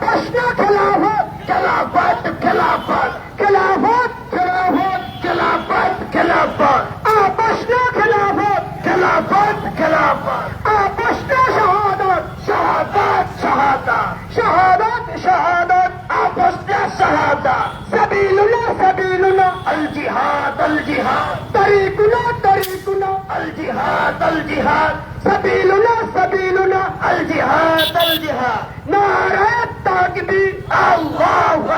প্রশ্ন খেলাফত খেলাফত খেলাফত খেলাফত খেলাফত খেলাফত খেলাফত প্রশ্ন খেলাফত খেলাফত খেলাফত প্রশ্ন শাহাদত শাহাদত শাহাদত শাহাদত শাহাদত প্রশ্ন শাহাদত الجهاد الجهاد طريقنا طريقنا الجهاد الجهاد سبيلنا سبيلنا الجهاد الجهاد نعرہ تکبیر اللہ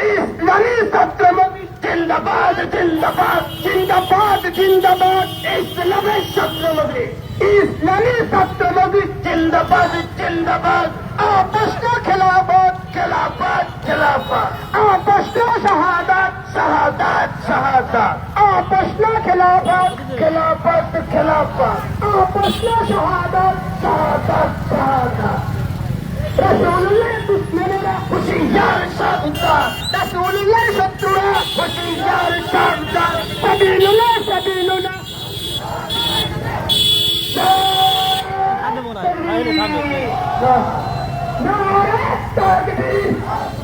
اسلامی صدر জিন্দাবাদ জিন্দাবাদ জিন্দাবাদ জিন্দাবাদ ইসলামের ছাত্র মন্ত্রী ইসলামী ছাত্র মন্ত্রী জিন্দাবাদ জিন্দাবাদ আপস শাহাদাত শাহাদাত। না খেলাফত খেলাফত খেলাফত। আপস না শাহাদাত শাহাদাত শাহাদাত। রসুল্লাহ দুশ্মনেরা হুশিয়ার সাবধান রসুল্লাহ শত্রুরা হুশিয়ার সাবধান সাবিলুল্লাহ সাবিলুল্লাহ নারে তাকবীর। নারে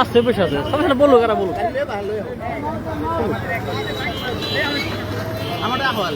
আসছে বসে আছে। না বলুক এরা বলুক। আহ্বান।